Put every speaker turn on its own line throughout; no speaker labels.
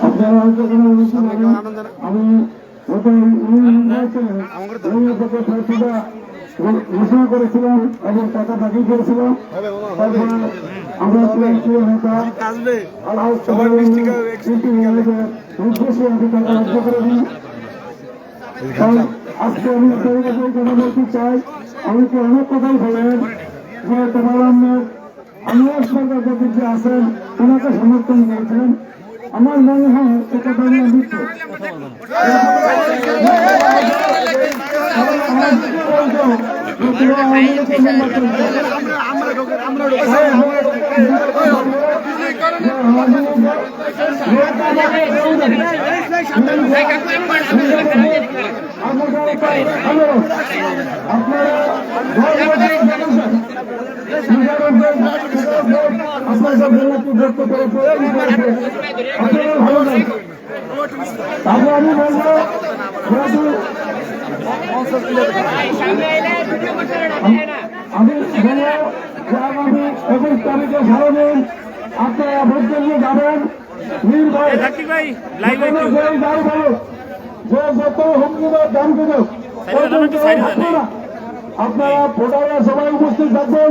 আপনারা আমি ঘোষণা করেছিলাম এবং টাকা দাখিল করেছিলাম তারপরে আমরা প্রিয় নেতা নির্দেশে আমি আজকে আমি কথা বলতে চাই আমি তো অনেক কথাই বলেন যে তোমার আমি সরকার যে আছেন ওনাকে সমর্থন দিয়েছেন আমার মনে হয় এটা ধরনের মিথ্য আপনারা আপনারা ভালো লাগে তারপরে আমি বলব আমি বলব যে আগামী একুশ তারিখে সারাদিন আপনারা ভোট দিয়ে যাবেন। নির্ভয়। যে যত দাম দিল আপনারা ভোটাররা সবাই উপস্থিত থাকবেন।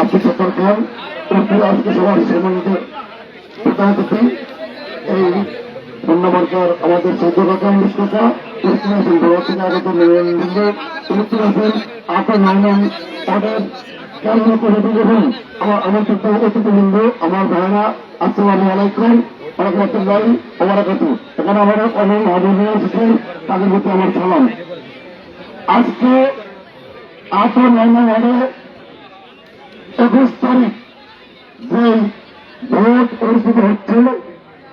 আব্দুল সত্তর খান আজকে সভার সম্মানিত প্রধান অতিথি এই ধন্যবাদকার আমাদের চৌদ্দ আপনার নাম তাদের কেন্দ্র করে দেখুন আমার আমার অতিথিবৃন্দ আমার ভাইরা আসসালামু আলাইকুম রহমতুল্লাহ ওবরাকাতু এখানে আমার অনেক মহাজন এসেছেন তাদের প্রতি আমার সালাম আজকে ওয়ার্ডে একুশ তারিখ যে ভোট অনুষ্ঠিত হচ্ছে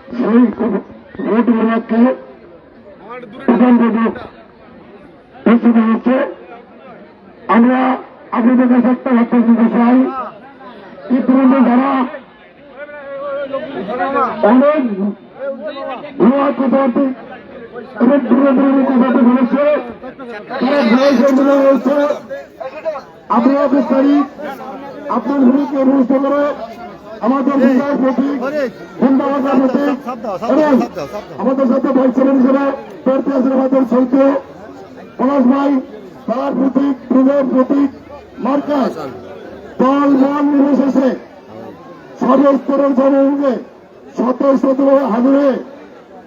সেই ভোট প্রধান হচ্ছে আমরা আপনাদের একটা দিতে চাই ইতিমধ্যে যারা অনেক ভুয়া কথাতে অনেক দূরে দূরে কথাতে বলেছে তারা ভয় সম্মেলন রয়েছে। অফিস তারিখ আপনার ভূমিকে অনুষ্ঠ করে আমাদের বিজয়ের প্রতীক ধন্যবাদের প্রতীক এবং আমাদের সাথে ভাইস ছিলেন হিসেবে প্রার্থী আছেন আমাদের সৈক্য পলাশ ভাই, তার প্রতীক প্রতীক মার্কাস দল মন নির্বিশেষে সর্বস্তরের জনগণকে শত শত হাজারে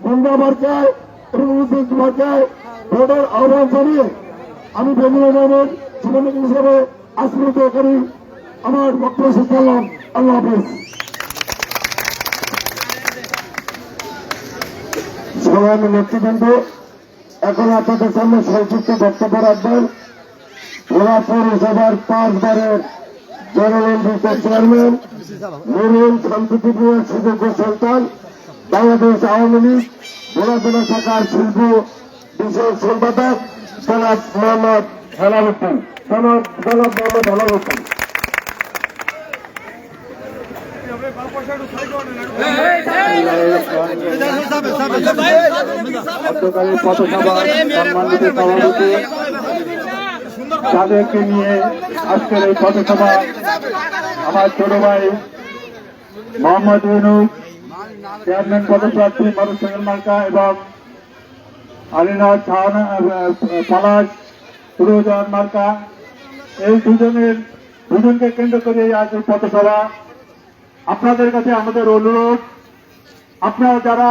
গঙ্গা মার্কায় এবং উদ্যোগ মার্কায় ভোটের আহ্বান জানিয়ে আমি বেগুন হিসেবে আশ্রিত করি। আমার বক্তব্য শেষ করলাম। আল্লাহ হাফিজ। সংগ্রামী নেতৃবৃন্দ এখন আপনাদের সামনে সংক্ষিপ্ত বক্তব্য রাখবেন। ওরা পৌরসভার পাঁচবারের জনমন্ত্রিত চেয়ারম্যান নুরুল শান্তিপ্রিয় সুযোগ্য সন্তান বাংলাদেশ আওয়ামী লীগ ঘোরাফেরা শাখার শিল্প বিশেষ সম্পাদক জনাব মোহাম্মদ হেলালুদ্দিন জনাব জনাব মোহাম্মদ হেলালুদ্দিন
গতকালের সম্মানিত সভাপতি তাদেরকে নিয়ে আজকের এই পথসভা আমার ছোট ভাই মোহাম্মদ ইউনুস, চেয়ারম্যান পদপ্রার্থী মরুসেন মার্কা এবং আলিনাথ পলাশ সুরজন মার্কা। এই দুজনের, দুজনকে কেন্দ্র করে আজ এই পথসভা। আপনাদের কাছে আমাদের অনুরোধ, আপনারা যারা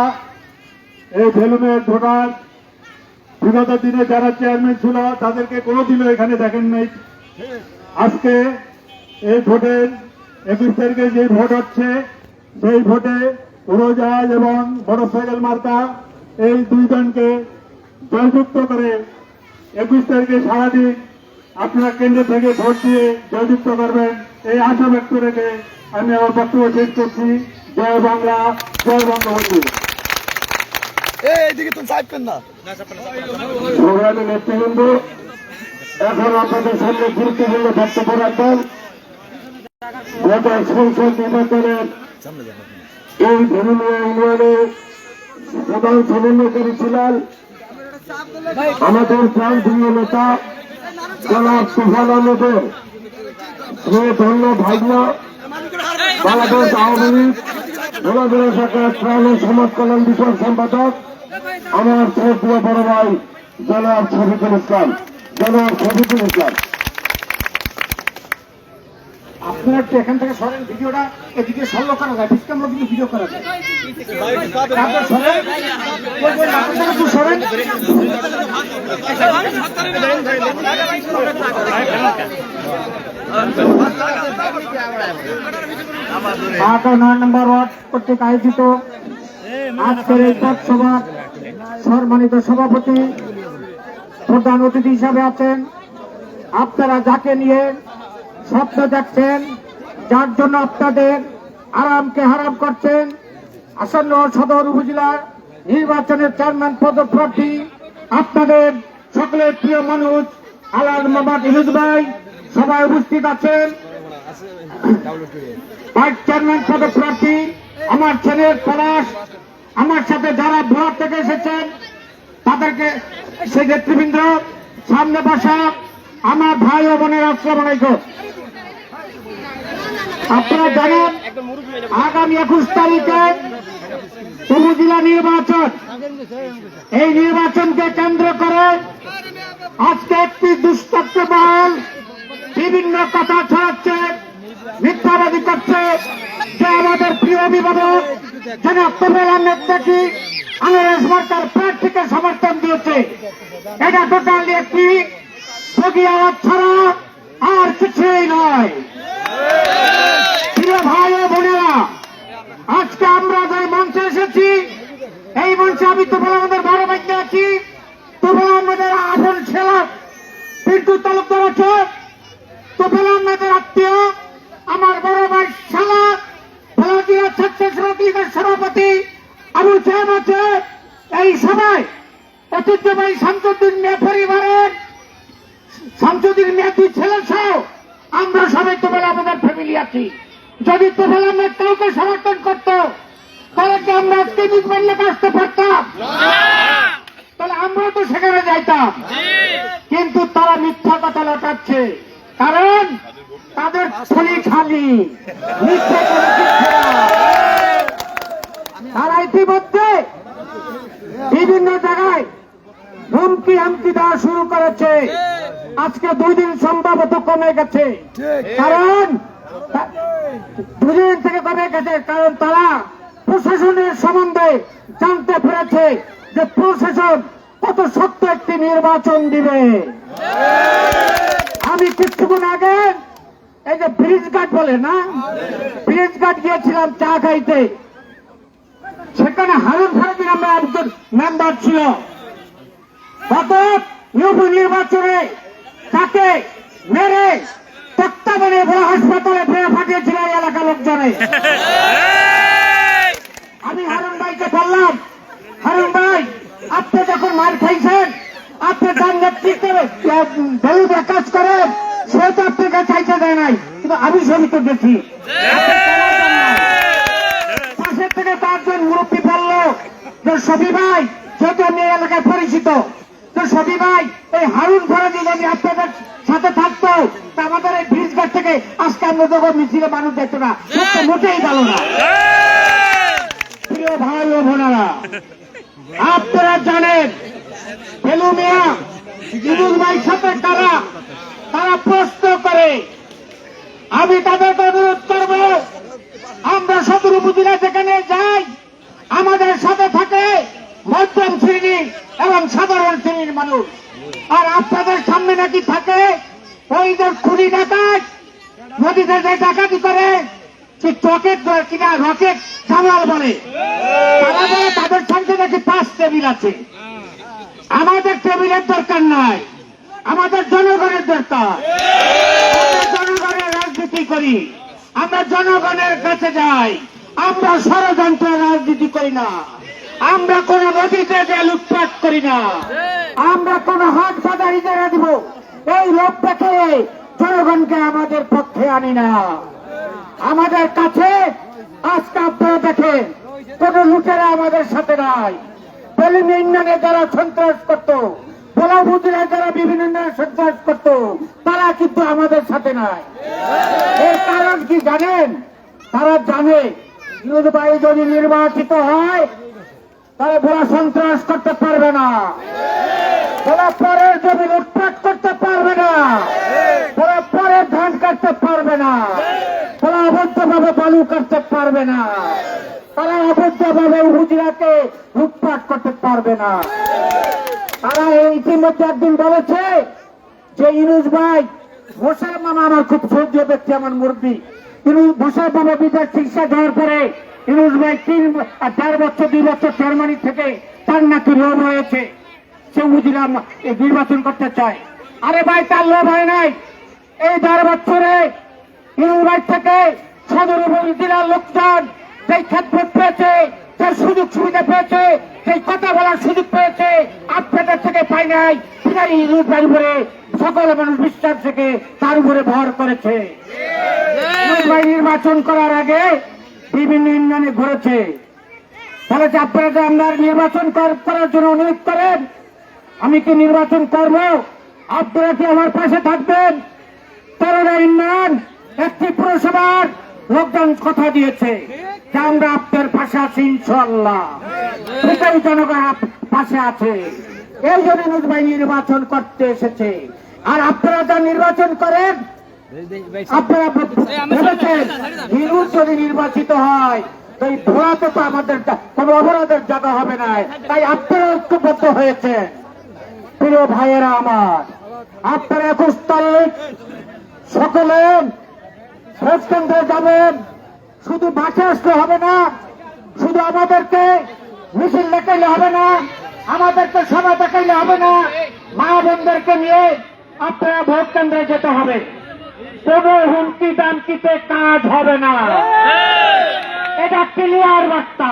এই ভেলুমের ভোটার বিগত দিনে যারা চেয়ারম্যান ছিল, তাদেরকে কোনোদিনও এখানে দেখেন নাই। আজকে এই ভোটের একুশ তারিখে যে ভোট হচ্ছে, সেই ভোটে উড়োজাহাজ এবং বড় সাইকেল মার্কা এই দুইজনকে জয়যুক্ত করে একুশ তারিখে সারাদিন আপনারা কেন্দ্র থেকে ভোট দিয়ে জয়যুক্ত করবেন। এই আশা ব্যক্ত রেখে আমি আমার বক্তব্য শেষ করছি। জয় বাংলা, জয় বঙ্গবন্ধু।
এই এদিকে তো চাইবেন না।
এখন আপনাদের সামনে গুরুত্বপূর্ণ বক্তব্য রাখবেন। গত সংসদ নির্বাচনের এই ধরনের ইউনিয়নে প্রধান সমন্বয়কারী ছিলেন। আমাদের প্রাণ প্রিয় নেতা, জনাব তুফান আহমেদের ধন্য ভাগ্য বাংলাদেশ আওয়ামী লীগ সমাজ কল্যাণ বিষয়ক সম্পাদক আমার শ্রদ্ধীয় বড় ভাই জনাব শফিকুল ইসলাম। জনাব শফিকুল ইসলাম।
এখান থেকে সরেন, ভিডিওটা এদিকে সরল করা ভিডিও আট নয় নম্বর ওয়ার্ড কর্তৃক আয়োজিত আজকের এই পথসভা সম্মানিত সভাপতি, প্রধান অতিথি হিসাবে আছেন। আপনারা যাকে নিয়ে স্বপ্ন দেখছেন, যার জন্য আপনাদের আরামকে হারাম করছেন, আসন্ন সদর উপজেলার নির্বাচনের চেয়ারম্যান পদপ্রার্থী, আপনাদের সকলের প্রিয় মানুষ আলাল মোহাম্মদ ইহুদ ভাই, সবাই উপস্থিত আছেন। ভাইস চেয়ারম্যান পদপ্রার্থী, আমার ছেলের পলাশ আমার সাথে যারা ব্লক থেকে এসেছেন, তাদেরকে সেই নেতৃবৃন্দ, সামনে বসা আমার ভাই ও বোনের আসসালাম আপনারা জানেন, আগামী একুশ তারিখে উপজেলা নির্বাচন। এই নির্বাচনকে কেন্দ্র করে আজকে একটি দুষ্প্রাপ্য মহল বিভিন্ন কথা ছড়াচ্ছে। মিথ্যাবাদী করছে যে আমাদের প্রিয় অভিভাবক যেন তোমরা নেতাকে আনারস মার্কার প্রার্থীকে সমর্থন দিয়েছে? এটা টোটালি একটি বগি আওয়াজ ছাড়া আর কিছুই নয়। প্রিয় ভাই ও বোনেরা, আজকে আমরা যে মঞ্চে এসেছি, এই মঞ্চে আমি তোমরা আমাদের বড় বাইকে আছি। তোমরা আমাদের আপন ছেলে পিন্টু তালুকদার আছে তোমরা আমাদের আত্মীয় আমার বড় ভাই ফলাদিয়া ছাত্র লীগের সভাপতি আবুল সাহেব আছে। এই সভায় ঐতিহ্যবাহী শামসুদ্দিন মেয়ে পরিবারের শামসুদ্দিন মেয়ে দুই ছেলে সহ আমরা সবাই তোমরা আমাদের ফ্যামিলি আছি। যদি তোমরা মেয়ে কাউকে সমর্থন করতো তাহলে কি আমরা আজকে নির্মাণ লেখা আসতে পারতাম? তাহলে আমরা তো সেখানে যাইতাম। কিন্তু তারা মিথ্যা কথা লটাচ্ছে। কারণ তাদের থলি খালি। তারা ইতিমধ্যে বিভিন্ন জায়গায় হুমকি হামকি দেওয়া শুরু করেছে। আজকে দুই দিন সম্ভবত কমে গেছে। কারণ দুদিন থেকে কমে গেছে, কারণ তারা প্রশাসনের সম্বন্ধে জানতে পেরেছে যে প্রশাসন কত সত্য একটি নির্বাচন দিবে। আমি কিছুক্ষণ আগে এই যে ব্রিজ ঘাট বলে না? ব্রিজ ঘাট গিয়েছিলাম চা খাইতে। সেখানে হারুন ফারুকি নামে একজন মেম্বার ছিল। ইউপি নির্বাচনে তাকে মেরে তক্তা বানিয়ে বড় হাসপাতালে ফেলে পাঠিয়েছিল এই এলাকার লোকজনে। আমি হারুন ভাইকে বললাম, হারুন ভাই, আপনি যখন মার খাইছেন, আপনি তার নেতৃত্বে বেলুদে কাজ করেন। সে তো আপনাকে চাইতে দেয় নাই, কিন্তু আমি ছবি তো দেখি। পাশের থেকে পাঁচজন মুরব্বী বলল যে সবি ভাই যেহেতু আমি এলাকায় পরিচিত মোটেই ভালো না। প্রিয় ভাই ও বোনেরা, আপনারা জানেন ফেলু মিয়া ভাই সাথে তারা তারা প্রশ্ন করে, আমি তাদেরকে অনুরোধ করব, আমরা সদর উপজেলা যেখানে যাই, আমাদের সাথে থাকে মধ্যম শ্রেণি এবং সাধারণ শ্রেণির মানুষ। আর আপনাদের সামনে নাকি থাকে ওই যে খুনি ডাকাত, নদীতে যে ডাকাতি করে ধরে কিনা রকেট সামাল বলে তাদের সঙ্গে নাকি পাঁচ টেবিল আছে। আমাদের টেবিলের দরকার নাই। আমাদের জনগণের দরকার। জনগণের রাজনীতি করি। আমরা জনগণের কাছে যাই। আমরা ষড়যন্ত্রের রাজনীতি করি না। আমরা কোন নদীতে যে লুটপাট করি না। আমরা কোন হাট বাজার ইজারা দিব এই লোক দেখে জনগণকে আমাদের পক্ষে আনি না। আমাদের কাছে আজকে আপনারা দেখেন, কোন লুটেরা আমাদের সাথে নাই। বেলুন ইউনিয়নে যারা সন্ত্রাস করত বুদ্ধিরা যারা বিভিন্ন সন্ত্রাস করত, তারা কিন্তু আমাদের সাথে নাই। এর কারণ কি জানেন? তারা জানে, বিরোধী যদি নির্বাচিত হয় তারা বড় সন্ত্রাস করতে পারবে না। বড় পরের জমি লুটপাট করতে পারবে না। বড় পরের ধান কাটতে পারবে না। তারা অবৈধভাবে বালু কাটতে পারবে না। তারা অবৈধভাবে উপজেলাকে লুটপাট করতে পারবে না। তারা ইতিমধ্যে একদিন বলেছে যে ইনুজ ভাই মামা আমার খুব সহ্য ব্যক্তি আমার মুরব্বী। ইনুজ মামা চিকিৎসা দেওয়ার পরে ইনুজ ভাই তিন চার বছর, দুই বছর জার্মানি থেকে তার নাকি লোভ রয়েছে। সে এই নির্বাচন করতে চায়। আরে ভাই, তার লোভ হয় নাই। এই দেড় বছরে ইউনাইট থেকে সদর উপজেলার লোকজন সেই খেদমত পেয়েছে সেই সুযোগ সুবিধা পেয়েছে সেই কথা বলার সুযোগ পেয়েছে। আপনাদের থেকে পাই নাই। ইউনিট বাড়ি উপরে সকল মানুষ বিশ্বাস থেকে তার উপরে ভর করেছে। নির্বাচন করার আগে বিভিন্ন ইউনিয়নে ঘুরেছে। তাহলে যে আপনারা যে আমরা নির্বাচন কর- করার জন্য অনুরোধ করেন আমি কি নির্বাচন করব? আপনারা কি আমার পাশে থাকবেন? তেরোটা ইউনিয়ন একটি পুরসভার লোকজন কথা দিয়েছে যে আমরা আপনার পাশে আছি ইনশাল্লাহ এটাই জনগণ পাশে আছে। এই জন্য নির্বাহী নির্বাচন করতে এসেছে। আর আপনারা যা নির্বাচন করেন আপনারা ভেবেছেন হিরুজ যদি নির্বাচিত হয় তো এই ধোয়াতে তো আমাদের কোনো অপরাধের জায়গা হবে না। তাই আপনারা ঐক্যবদ্ধ হয়েছেন। প্রিয় ভাইয়েরা আমার আপনারা একুশ তারিখ সকলে ভোট কেন্দ্রে যাবেন। শুধু বাসে আসলে হবে না, শুধু আমাদেরকে মিছিল দেখাইলে হবে না, আমাদেরকে সভা দেখাইলে হবে না, মা বোনদেরকে নিয়ে আপনারা ভোট কেন্দ্রে যেতে হবে। কোন হুমকি দামকিতে কাজ হবে না। এটা ক্লিয়ার বার্তা।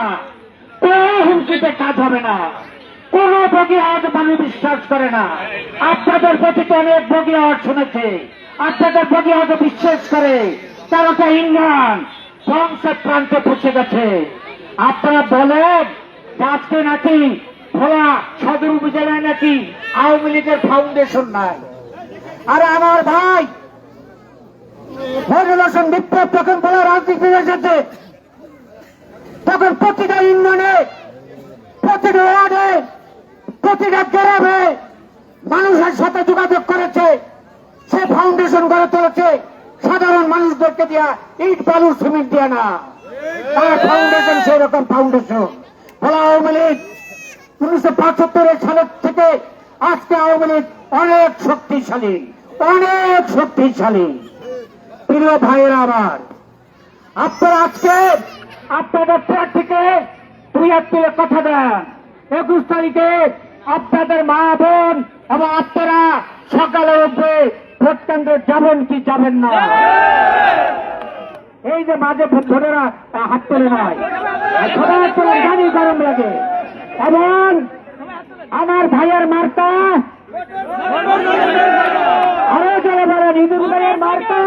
কোন হুমকিতে কাজ হবে না। কোন বগিয়াট মানুষ বিশ্বাস করে না। আপনাদের প্রতি অনেক বগিয়াট শুনেছে। আপনাদের বগিয়াট বিশ্বাস করে। তেরোটা ইন্ডিয়ান ধ্বংসের প্রান্তে পৌঁছে গেছে। আপনারা বলেন, আজকে নাকি ভোলা সদর উপজেলায় নাকি আওয়ামী লীগের ফাউন্ডেশন নাই। আরে আমার ভাই ফজল বিপ্লব যখন বলা রাজনীতি এসেছে। তখন প্রতিটা ইউনিয়নে প্রতিটা ওয়ার্ডে, প্রতিটা গ্রামে মানুষের সাথে যোগাযোগ করেছে। সে ফাউন্ডেশন গড়ে তুলেছে। সাধারণ মানুষদেরকে দিয়া ইট বালু সিমেন্ট দিয়া না। তার ফাউন্ডেশন সেই রকম ফাউন্ডেশন বলা আওয়ামী লীগ, উনিশশো পঁচাত্তরের সালের থেকে আজকে আওয়ামী লীগ অনেক শক্তিশালী অনেক শক্তিশালী। প্রিয় ভাইয়েরা আমার, আপনারা আজকে আপনাদের প্রার্থীকে দুই তুলে কথা দেন। একুশ তারিখে আপনাদের মা বোন এবং আপনারা সকালে উঠবে ভোট কেন্দ্রে যাবেন কি যাবেন না? এই যে মাঝে ছোটরা হাত তোলে নাই সবাই তোলে জানি গরম লাগে। এবং আমার ভাইয়ের মার্কা আরও জলে বলেন ইঁদুর ভাইয়ের মার্কা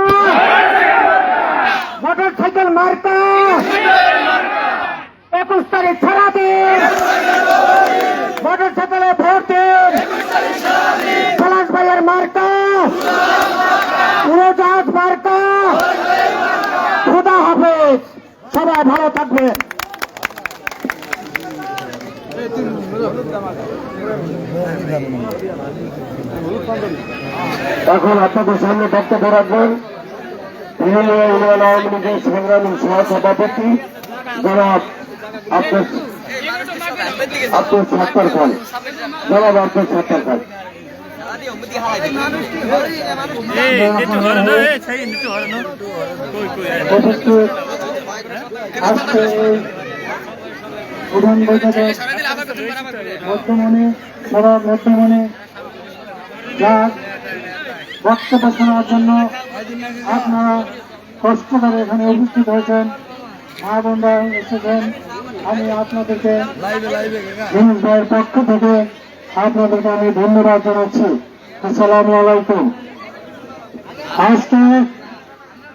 মোটর সাইকেল মার্কা একুশ তারিখ ছাড়া দিন মোটর সাইকেলে ভোট দিন পলাশ ভাইয়ের মার্কা উড়োজাহাজ মার্কা। খুদা হাফেজ। সবাই ভালো থাকবেন
এখন আপনাদের সামনে বক্তব্য রাখবেন। আওয়ামী লীগের সংগ্রামী সহসভাপতি। জনাব আব্দুল আব্দুল সাত্তার খান। জনাব আব্দুল সাত্তার খান। আজকে প্রধান বৈঠকে বর্তমানে সভা বর্তমানে বক্তব্য শোনার জন্য আপনারা কষ্ট করে এখানে উপস্থিত হয়েছেন। মা বোনরা এসেছেন। আমি আপনাদেরকে পক্ষ থেকে আপনাদেরকে আমি ধন্যবাদ জানাচ্ছি। আসসালামু আলাইকুম। আজকে